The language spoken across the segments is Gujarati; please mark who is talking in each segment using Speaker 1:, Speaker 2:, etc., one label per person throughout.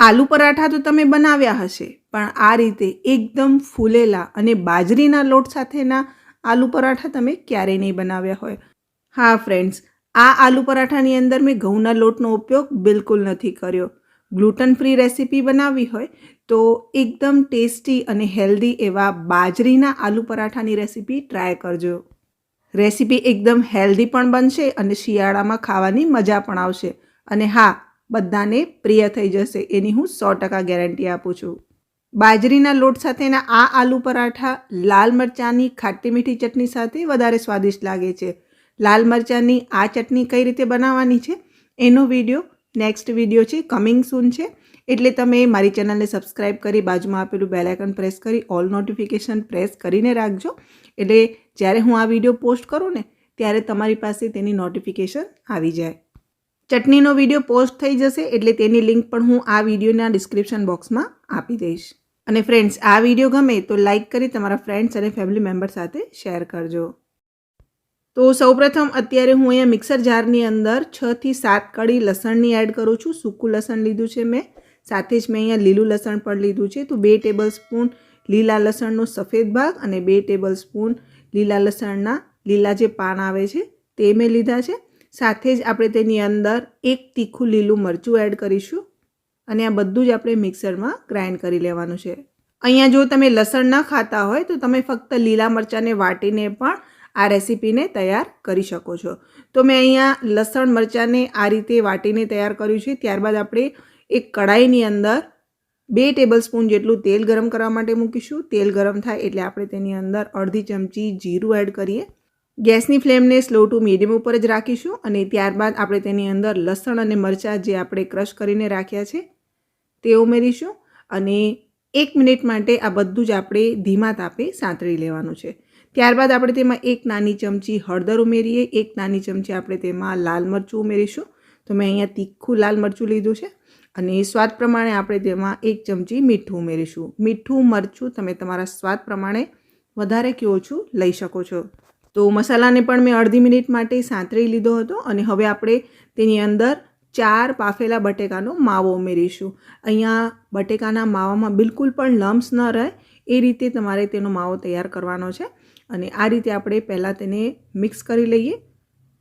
Speaker 1: આલુ પરાઠા તો તમે બનાવ્યા હશે, પણ આ રીતે એકદમ ફૂલેલા અને બાજરીના લોટ સાથેના આલુ પરાઠા તમે ક્યારેય નહીં બનાવ્યા હોય. હા ફ્રેન્ડ્સ આ આલુ પરાઠાની અંદર મેં ઘઉંના લોટનો ઉપયોગ બિલકુલ નથી કર્યો. ગ્લુટન ફ્રી રેસીપી બનાવવી હોય તો એકદમ ટેસ્ટી અને હેલ્ધી એવા બાજરીના આલુ પરાઠાની રેસીપી ટ્રાય કરજો. રેસીપી એકદમ હેલ્ધી પણ બનશે અને શિયાળામાં ખાવાની મજા પણ આવશે. અને હા બધાને પ્રિય થઈ જશે, એની હું સો ટકા ગેરંટી આપું છું. બાજરીના લોટ સાથેના આ આલુ પરાઠા લાલ મરચાંની ખાટી મીઠી ચટણી સાથે વધારે સ્વાદિષ્ટ લાગે છે. લાલ મરચાંની આ ચટણી કઈ રીતે બનાવવાની છે, એનો વીડિયો નેક્સ્ટ વીડિયો છે, કમિંગ સૂન છે. એટલે તમે મારી ચેનલને સબસ્ક્રાઇબ કરી બાજુમાં આપેલું બેલાઇકન પ્રેસ કરી, ઓલ નોટિફિકેશન પ્રેસ કરીને રાખજો. એટલે જ્યારે હું આ વીડિયો પોસ્ટ કરું ને, ત્યારે તમારી પાસે તેની નોટિફિકેશન આવી જાય. ચટણીનો વીડિયો પોસ્ટ થઈ જશે એટલે તેની લિંક પણ હું આ વિડીયોના ડિસ્ક્રિપ્શન બોક્સમાં આપી દઈશ. અને ફ્રેન્ડ્સ, આ વીડિયો ગમે તો લાઇક કરી તમારા ફ્રેન્ડ્સ અને ફેમિલી મેમ્બર સાથે શેર કરજો. તો સૌપ્રથમ અત્યારે હું અહીંયા મિક્સર જારની અંદર છથી સાત કળી લસણની એડ કરું છું. સૂકું લસણ લીધું છે મેં. સાથે જ મેં અહીંયા લીલું લસણ પણ લીધું છે. તો બે ટેબલ સ્પૂન લીલા લસણનો સફેદ ભાગ અને બે ટેબલ સ્પૂન લીલા લસણના લીલા જે પાન આવે છે તે મેં લીધા છે. સાથે જ આપણે તેની અંદર એક તીખું લીલું મરચું એડ કરીશું અને આ બધું જ આપણે મિક્સરમાં ગ્રાઇન્ડ કરી લેવાનું છે. અહીંયા જો તમે લસણ ન ખાતા હોય તો તમે ફક્ત લીલા મરચાંને વાટીને પણ આ રેસીપીને તૈયાર કરી શકો છો. તો મેં અહીંયા લસણ મરચાંને આ રીતે વાટીને તૈયાર કર્યું છે. ત્યારબાદ આપણે એક કડાઈની અંદર બે ટેબલ સ્પૂન જેટલું તેલ ગરમ કરવા માટે મૂકીશું. તેલ ગરમ થાય એટલે આપણે તેની અંદર અડધી ચમચી જીરું એડ કરીએ. ગેસની ફ્લેમને સ્લો ટુ મીડિયમ ઉપર જ રાખીશું અને ત્યારબાદ આપણે તેની અંદર લસણ અને મરચાં જે આપણે ક્રશ કરીને રાખ્યા છે, તે ઉમેરીશું અને એક મિનિટ માટે આ બધું જ આપણે ધીમા તાપે સાંતળી લેવાનું છે. ત્યારબાદ આપણે તેમાં એક નાની ચમચી હળદર ઉમેરીએ, એક નાની ચમચી આપણે તેમાં લાલ મરચું ઉમેરીશું. તો મેં અહીંયા તીખું લાલ મરચું લીધું છે અને સ્વાદ પ્રમાણે આપણે તેમાં એક ચમચી મીઠું ઉમેરીશું. મીઠું, મરચું તમે તમારા સ્વાદ પ્રમાણે વધારે કે ઓછું લઈ શકો છો. તો મસાલાને પણ મેં અડધી મિનિટ માટે સાંતળી લીધો હતો અને હવે આપણે તેની અંદર ચાર પાફેલા બટેકાનો માવો ઉમેરીશું. અહીંયા બટેકાના માવામાં બિલકુલ પણ લમ્સ ન રહે, એ રીતે તમારે તેનો માવો તૈયાર કરવાનો છે અને આ રીતે આપણે પહેલાં તેને મિક્સ કરી લઈએ.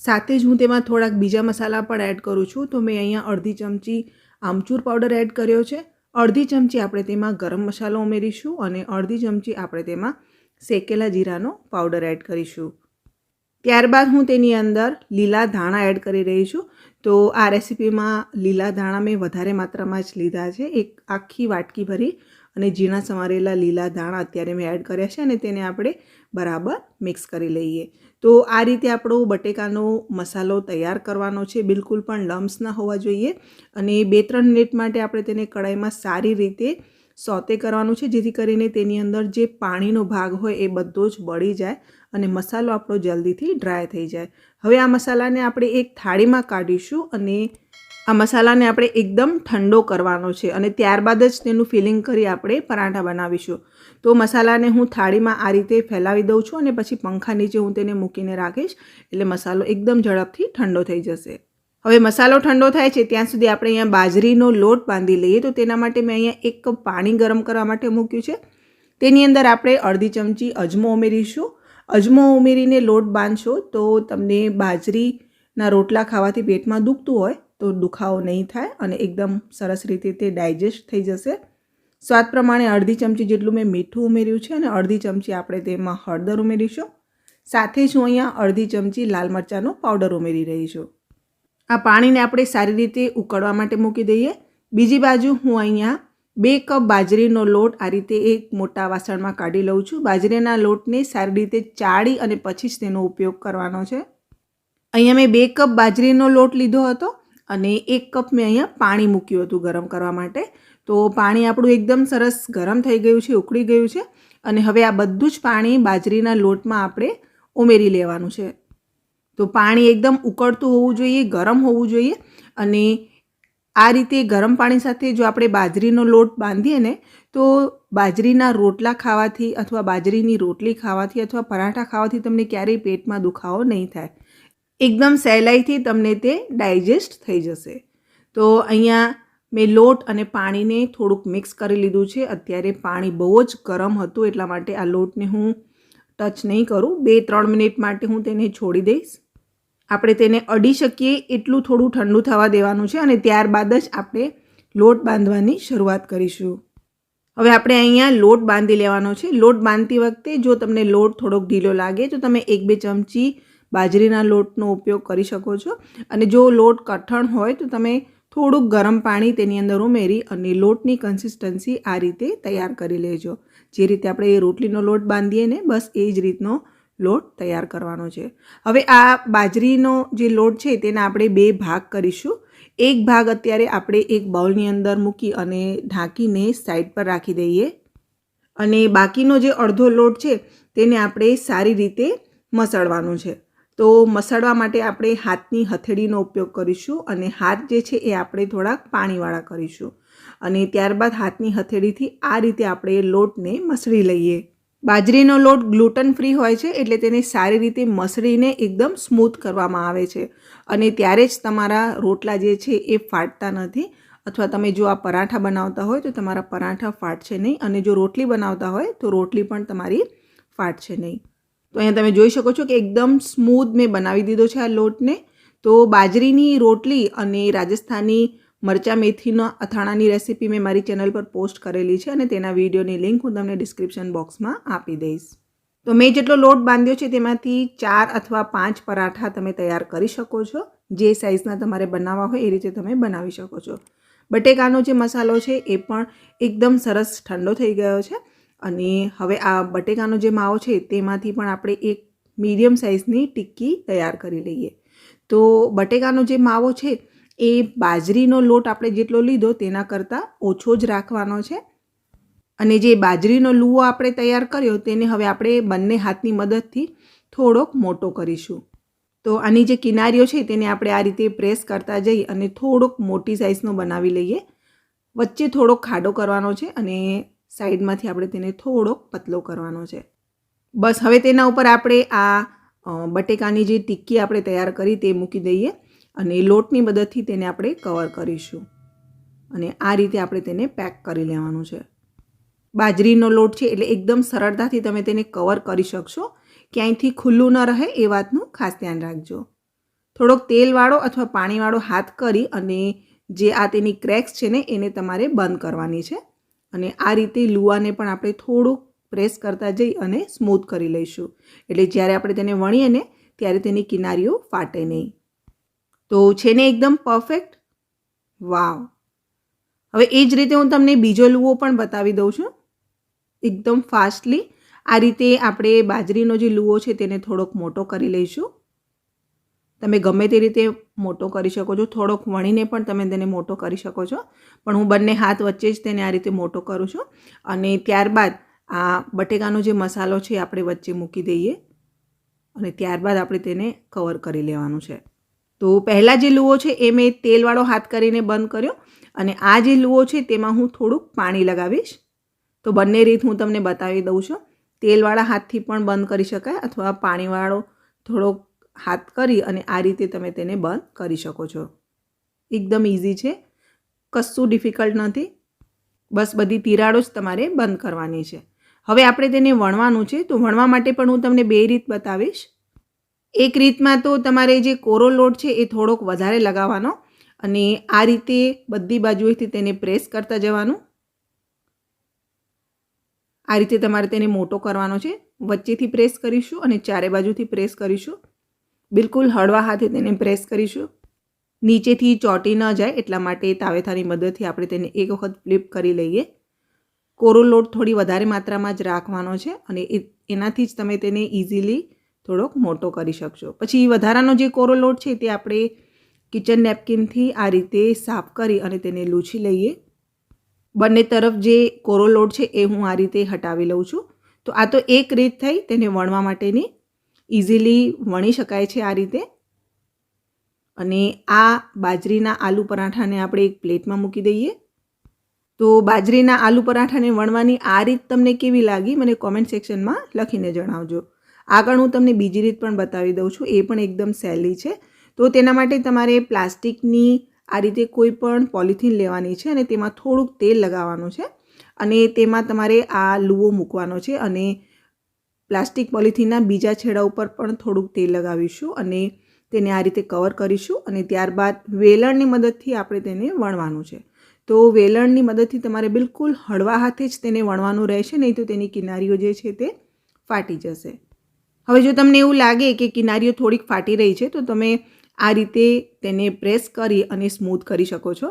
Speaker 1: સાથે જ હું તેમાં થોડાક બીજા મસાલા પણ એડ કરું છું. તો મેં અહીંયા અડધી ચમચી આમચૂર પાવડર એડ કર્યો છે. અડધી ચમચી આપણે તેમાં ગરમ મસાલો ઉમેરીશું અને અડધી ચમચી આપણે તેમાં શેકેલા જીરાનો પાવડર એડ કરીશું. ત્યારબાદ હું તેની અંદર લીલા ધાણા એડ કરી રહી છું. તો આ રેસીપીમાં લીલા ધાણા મેં વધારે માત્રામાં જ લીધા છે. એક આખી વાટકી ભરી અને ઝીણા સમારેલા લીલા ધાણા અત્યારે મેં એડ કર્યા છે અને તેને આપણે બરાબર મિક્સ કરી લઈએ. તો આ રીતે આપણો બટેકાનો મસાલો તૈયાર કરવાનો છે. બિલકુલ પણ લમ્સ ના હોવા જોઈએ અને બે ત્રણ મિનિટ માટે આપણે તેને કડાઈમાં સારી રીતે સોતે કરવાનું છે, જેથી કરીને તેની અંદર જે પાણીનો ભાગ હોય એ બધો જ બળી જાય અને મસાલો આપણો જલ્દીથી ડ્રાય થઈ જાય. હવે આ મસાલાને આપણે એક થાળીમાં કાઢીશું અને આ મસાલાને આપણે એકદમ ઠંડો કરવાનો છે અને ત્યારબાદ જ તેનું ફિલિંગ કરી આપણે પરાઠા બનાવીશું. તો મસાલાને હું થાળીમાં આ રીતે ફેલાવી દઉં છું અને પછી પંખા નીચે હું તેને મૂકીને રાખીશ એટલે મસાલો એકદમ ઝડપથી ઠંડો થઈ જશે. હવે મસાલો ઠંડો થાય છે, ત્યાં સુધી આપણે અહીંયા બાજરીનો લોટ બાંધી લઈએ. તો તેના માટે મેં અહીંયા એક કપ પાણી ગરમ કરવા માટે મૂક્યું છે. તેની અંદર આપણે અડધી ચમચી અજમો ઉમેરીશું. અજમો ઉમેરીને લોટ બાંધશો તો તમને બાજરીના રોટલા ખાવાથી પેટમાં દુખતું હોય તો દુખાવો નહીં થાય અને એકદમ સરસ રીતે તે ડાયજેસ્ટ થઈ જશે. સ્વાદ પ્રમાણે અડધી ચમચી જેટલું મેં મીઠું ઉમેર્યું છે અને અડધી ચમચી આપણે તેમાં હળદર ઉમેરીશું. સાથે જ હું અહીંયા અડધી ચમચી લાલ મરચાંનો પાવડર ઉમેરી રહી છું. આ પાણીને આપણે સારી રીતે ઉકળવા માટે મૂકી દઈએ. બીજી બાજુ હું અહીંયા બે કપ બાજરીનો લોટ આ રીતે એક મોટા વાસણમાં કાઢી લઉં છું. બાજરીના લોટને સારી રીતે ચાળી અને પછી જ તેનો ઉપયોગ કરવાનો છે. અહીંયા મેં બે કપ બાજરીનો લોટ લીધો હતો અને એક કપ મેં અહીંયા પાણી મૂક્યું હતું ગરમ કરવા માટે. તો પાણી આપણું એકદમ સરસ ગરમ થઈ ગયું છે, ઉકળી ગયું છે અને હવે આ બધું જ પાણી બાજરીના લોટમાં આપણે ઉમેરી લેવાનું છે. તો પાણી એકદમ ઉકળતું હોવું જોઈએ, ગરમ હોવું જોઈએ અને આ રીતે ગરમ પાણી સાથે જો આપણે બાજરીનો લોટ બાંધીએ ને, તો બાજરીના રોટલા ખાવાથી અથવા બાજરીની રોટલી ખાવાથી અથવા પરાઠા ખાવાથી તમને ક્યારેય પેટમાં દુખાવો નહીં થાય. એકદમ સહેલાઈથી તમને તે ડાયજેસ્ટ થઈ જશે. તો અહીંયા મેં લોટ અને પાણીને થોડુંક મિક્સ કરી લીધું છે. અત્યારે પાણી બહુ જ ગરમ હતું એટલા માટે આ લોટને હું ટચ નહીં કરું. બે ત્રણ મિનિટ માટે હું તેને છોડી દઈશ. આપણે તેને અડી શકીએ એટલું થોડું ઠંડુ થવા દેવાનું છે અને ત્યારબાદ જ આપણે લોટ બાંધવાની શરૂઆત કરીશું. હવે આપણે અહીંયા લોટ બાંધી લેવાનો છે. લોટ બાંધતી વખતે જો તમને લોટ થોડોક ઢીલો લાગે, તો તમે એક બે ચમચી બાજરીના લોટનો ઉપયોગ કરી શકો છો. અને જો લોટ કઠણ હોય, તો તમે થોડુંક ગરમ પાણી તેની અંદર ઉમેરી અને લોટની કન્સિસ્ટન્સી આ રીતે તૈયાર કરી લેજો. જે રીતે આપણે એ રોટલીનો લોટ બાંધીએ ને, બસ એ જ રીતનો લોટ તૈયાર કરવાનો છે. હવે આ બાજરીનો જે લોટ છે તેના આપણે બે ભાગ કરીશું. એક ભાગ અત્યારે આપણે એક બાઉલની અંદર મૂકી અને ઢાંકીને સાઈડ પર રાખી દઈએ. અને બાકીનો જે અડધો લોટ છે તેને આપણે સારી રીતે મસળવાનું છે. તો મસળવા માટે આપણે હાથની હથેળીનો ઉપયોગ કરીશું અને હાથ જે છે એ આપણે થોડાક પાણીવાળા કરીશું. અને ત્યારબાદ હાથની હથેળીથી આ રીતે આપણે લોટને મસળી લઈએ. બાજરીનો લોટ ગ્લુટન ફ્રી હોય છે એટલે તેને સારી રીતે મસળીને એકદમ સ્મૂથ કરવામાં આવે છે. અને ત્યારે જ તમારા રોટલા જે છે એ ફાટતા નથી. અથવા તમે જો આ પરાઠા બનાવતા હોય તો તમારા પરાઠા ફાટશે નહીં. અને જો રોટલી બનાવતા હોય તો રોટલી પણ તમારી ફાટશે નહીં. તો અહીંયા તમે જોઈ શકો છો કે એકદમ સ્મૂથ મેં બનાવી દીધો છે આ લોટને. તો બાજરીની રોટલી અને રાજસ્થાની મરચા મેથીના અથાણાની રેસીપી મેં મારી ચેનલ પર પોસ્ટ કરેલી છે અને તેના વિડીયોની લિંક હું તમને ડિસ્ક્રિપ્શન બોક્સમાં આપી દઈશ. તો મેં જેટલો લોટ બાંધ્યો છે તેમાંથી ચાર અથવા પાંચ પરાઠા તમે તૈયાર કરી શકો છો. જે સાઇઝના તમારે બનાવવા હોય એ રીતે તમે બનાવી શકો છો. બટેકાનો જે મસાલો છે એ પણ એકદમ સરસ ઠંડો થઈ ગયો છે અને હવે આ બટેકાનો જે માવો છે તેમાંથી પણ આપણે એક મીડિયમ સાઇઝની ટિક્કી તૈયાર કરી લઈએ. તો બટેકાનો જે માવો છે એ બાજરીનો લોટ આપણે જેટલો લીધો તેના કરતાં ઓછો જ રાખવાનો છે. અને જે બાજરીનો લુવો આપણે તૈયાર કર્યો તેને હવે આપણે બંને હાથની મદદથી થોડોક મોટો કરીશું. તો આની જે કિનારીઓ છે તેને આપણે આ રીતે પ્રેસ કરતા જઈ અને થોડોક મોટી સાઇઝનો બનાવી લઈએ. વચ્ચે થોડોક ખાડો કરવાનો છે અને સાઈડમાંથી આપણે તેને થોડોક પતલો કરવાનો છે. બસ હવે તેના ઉપર આપણે આ બટેકાની જે ટિક્કી આપણે તૈયાર કરી તે મૂકી દઈએ. અને લોટની મદદથી તેને આપણે કવર કરીશું. અને આ રીતે આપણે તેને પેક કરી લેવાનું છે. બાજરીનો લોટ છે એટલે એકદમ સરળતાથી તમે તેને કવર કરી શકશો. ક્યાંયથી ખુલ્લું ન રહે એ વાતનું ખાસ ધ્યાન રાખજો. થોડોક તેલવાળો અથવા પાણીવાળો હાથ કરી અને જે આ તેની ક્રેક્સ છે ને એને તમારે બંધ કરવાની છે. અને આ રીતે લુવાને પણ આપણે થોડુંક પ્રેસ કરતા જઈ અને સ્મૂથ કરી લઈશું. એટલે જ્યારે આપણે તેને વણીએ ને ત્યારે તેની કિનારીઓ ફાટે નહીં. તો છે ને એકદમ પરફેક્ટ વાવ. હવે એ જ રીતે હું તમને બીજો લુવો પણ બતાવી દઉં છું. એકદમ ફાસ્ટલી આ રીતે આપણે બાજરીનો જે લુઓ છે તેને થોડોક મોટો કરી લઈશું. તમે ગમે તે રીતે મોટો કરી શકો છો. થોડોક વણીને પણ તમે તેને મોટો કરી શકો છો. પણ હું બંને હાથ વચ્ચે જ તેને આ રીતે મોટો કરું છું. અને ત્યારબાદ આ બટેકાનો જે મસાલો છે આપણે વચ્ચે મૂકી દઈએ. અને ત્યારબાદ આપણે તેને કવર કરી લેવાનું છે. તો પહેલાં જે લુઓ છે એ મેં તેલવાળો હાથ કરીને બંધ કર્યો અને આ જે લુઓ છે તેમાં હું થોડુંક પાણી લગાવીશ. તો બંને રીત હું તમને બતાવી દઉં છું. તેલવાળા હાથથી પણ બંધ કરી શકાય અથવા પાણીવાળો થોડોક હાથ કરી અને આ રીતે તમે તેને બંધ કરી શકો છો. એકદમ ઇઝી છે. કશું ડિફિકલ્ટ નથી. બસ બધી તિરાડો જ તમારે બંધ કરવાની છે. હવે આપણે તેને વણવાનું છે. તો વણવા માટે પણ હું તમને બે રીત બતાવીશ. એક રીતમાં તો તમારે જે કોરો લોટ છે એ થોડોક વધારે લગાવવાનો અને આ રીતે બધી બાજુએથી તેને પ્રેસ કરતા જવાનું. આ રીતે તમારે તેને મોટો કરવાનો છે. વચ્ચેથી પ્રેસ કરીશું અને ચારે બાજુથી પ્રેસ કરીશું. બિલકુલ હળવા હાથે તેને પ્રેસ કરીશું. નીચેથી ચોંટી ન જાય એટલા માટે તાવેથાની મદદથી આપણે તેને એક વખત ફ્લિપ કરી લઈએ. કોરો લોટ થોડી વધારે માત્રામાં જ રાખવાનો છે અને એનાથી જ તમે તેને ઇઝીલી થોડોક મોટો કરી શકશો. પછી વધારાનો જે કોરો લોટ છે તે આપણે કિચન નેપકિનથી આ રીતે સાફ કરી અને તેને લૂછી લઈએ. બંને તરફ જે કોરો લોટ છે એ હું આ રીતે હટાવી લઉં છું. તો આ તો એક રીત થઈ, તેને વણવા માટેની. ઇઝીલી વણી શકાય છે આ રીતે. અને આ બાજરીના આલુ પરાઠાને આપણે એક પ્લેટમાં મૂકી દઈએ. તો બાજરીના આલુ પરાઠાને વણવાની આ રીત તમને કેવી લાગી મને કોમેન્ટ સેક્શનમાં લખીને જણાવજો. આગળ હું તમને બીજી રીત પણ બતાવી દઉં છું, એ પણ એકદમ સહેલી છે. તો તેના માટે તમારે પ્લાસ્ટિકની આ રીતે કોઈ પણ પોલિથીન લેવાની છે અને તેમાં થોડુંક તેલ લગાવવાનું છે અને તેમાં તમારે આ લુઓ મૂકવાનો છે અને પ્લાસ્ટિક પોલિથીનના બીજા છેડા ઉપર પણ થોડુંક તેલ લગાવીશું અને તેને આ રીતે કવર કરીશું અને ત્યારબાદ વેલણની મદદથી આપણે તેને વણવાનું છે. તો વેલણની મદદથી તમારે બિલકુલ હળવા હાથે જ તેને વણવાનું રહેશે, નહીં તો તેની કિનારીઓ જે છે તે ફાટી જશે. હવે જો તમને એવું લાગે કે કિનારીઓ થોડીક ફાટી રહી છે, તો તમે આ રીતે તેને પ્રેસ કરી અને સ્મૂથ કરી શકો છો.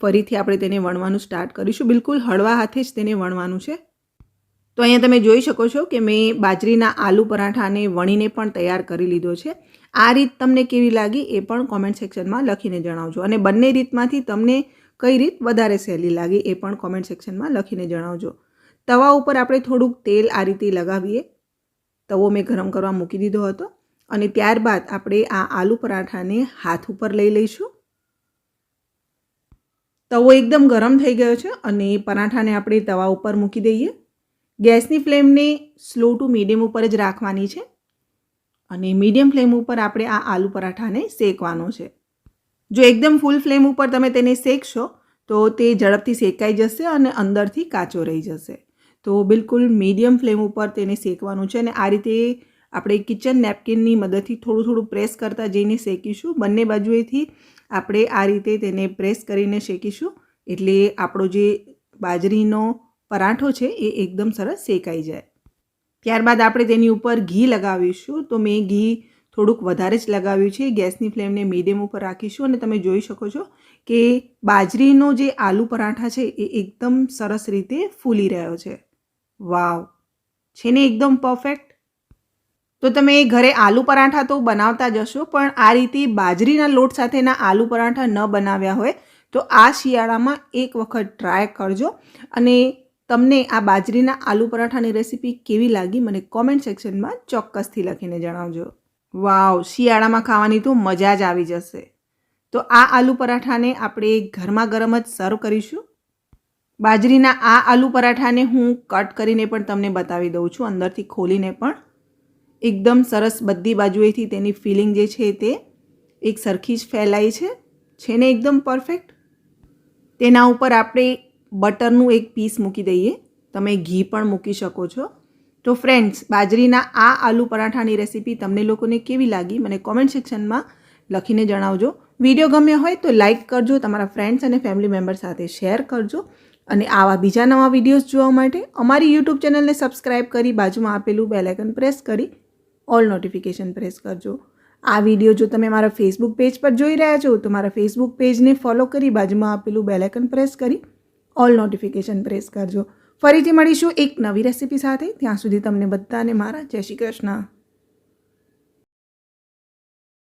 Speaker 1: ફરીથી આપણે તેને વણવાનું સ્ટાર્ટ કરીશું. બિલકુલ હળવા હાથે જ તેને વણવાનું છે. તો અહીંયા તમે જોઈ શકો છો કે મેં બાજરીના આલુ પરાઠાને વણીને પણ તૈયાર કરી લીધો છે. આ રીત તમને કેવી લાગી એ પણ કોમેન્ટ સેક્શનમાં લખીને જણાવજો. અને બંને રીતમાંથી તમને કઈ રીત વધારે સહેલી લાગી એ પણ કોમેન્ટ સેક્શનમાં લખીને જણાવજો. તવા ઉપર આપણે થોડુંક તેલ આ રીતે લગાવીએ. તવો મેં ગરમ કરવા મૂકી દીધો હતો અને ત્યારબાદ આપણે આ આલુ પરાઠાને હાથ ઉપર લઈ લઈશું. તવો એકદમ ગરમ થઈ ગયો છે અને પરાઠાને આપણે તવા ઉપર મૂકી દઈએ. ગેસની ફ્લેમને સ્લો ટુ મીડિયમ ઉપર જ રાખવાની છે અને મીડિયમ ફ્લેમ ઉપર આપણે આ આલુ પરાઠાને શેકવાનો છે. જો એકદમ ફૂલ ફ્લેમ ઉપર તમે તેને શેકશો તો તે ઝડપથી શેકાઈ જશે અને અંદરથી કાચો રહી જશે. તો બિલકુલ મીડિયમ ફ્લેમ ઉપર તેને શેકવાનું છે અને આ રીતે આપણે કિચન નેપકિનની મદદથી થોડું થોડું પ્રેસ કરતાં જઈને શેકીશું. બંને બાજુએથી આપણે આ રીતે તેને પ્રેસ કરીને શેકીશું. એટલે આપણો જે બાજરીનો પરાઠો છે એ એકદમ સરસ શેકાઈ જાય. ત્યારબાદ આપણે તેની ઉપર ઘી લગાવીશું. તો મેં ઘી થોડુંક વધારે જ લગાવ્યું છે. ગેસની ફ્લેમને મીડિયમ ઉપર રાખીશું અને તમે જોઈ શકો છો કે બાજરીનો જે આલુ પરાઠા છે એ એકદમ સરસ રીતે ફૂલી રહ્યો છે. વાવ. છે ને એકદમ પરફેક્ટ તો તમે ઘરે આલુ પરાઠા તો બનાવતા જ હશો, પણ આ રીતે બાજરીના લોટ સાથેના આલુ પરાઠા ન બનાવ્યા હોય, તો આ શિયાળામાં એક વખત ટ્રાય કરજો. અને તમને આ બાજરીના આલુ પરાઠાની રેસીપી કેવી લાગી મને કોમેન્ટ સેક્શનમાં ચોક્કસથી લખીને જણાવજો. વાવ, શિયાળામાં ખાવાની તો મજા જ આવી જશે. તો આ આલુ પરાઠાને આપણે ગરમા ગરમ જ સર્વ કરીશું. બાજરીના આ આલુ પરાઠાને હું કટ કરીને પણ તમને બતાવી દઉં છું. અંદરથી ખોલીને પણ એકદમ સરસ બધી બાજુએથી તેની ફિલિંગ જે છે તે એક સરખી જ ફેલાઈ છે. છે ને એકદમ પરફેક્ટ. તેના ઉપર આપણે બટરનું એક પીસ મૂકી દઈએ. તમે ઘી પણ મૂકી શકો છો. તો ફ્રેન્ડ્સ, બાજરીના આ આલુ પરાઠાની રેસીપી તમને લોકોને કેવી લાગી? મને કોમેન્ટ સેક્શનમાં લખીને જણાવજો. વીડિયો ગમ્યો હોય તો લાઇક કરજો, તમારા ફ્રેન્ડ્સ અને ફેમિલી મેમ્બર સાથે શેર કરજો અને આવા બીજા નવા વિડીયોઝ જોવા માટે અમારી યુટ્યુબ ચેનલને સબસ્ક્રાઈબ કરી બાજુમાં આપેલું બેલાઇકન પ્રેસ કરી ઓલ નોટિફિકેશન પ્રેસ કરજો. આ વીડિયો જો તમે મારા ફેસબુક પેજ પર જોઈ રહ્યા છો, તો મારા ફેસબુક પેજને ફોલો કરી બાજુમાં આપેલું બેલાઇકન પ્રેસ કરી ઓલ નોટિફિકેશન પ્રેસ કરજો. ફરીથી મળીશું એક નવી રેસીપી સાથે. ત્યાં સુધી તમને બધાને મારા જય શ્રી કૃષ્ણ.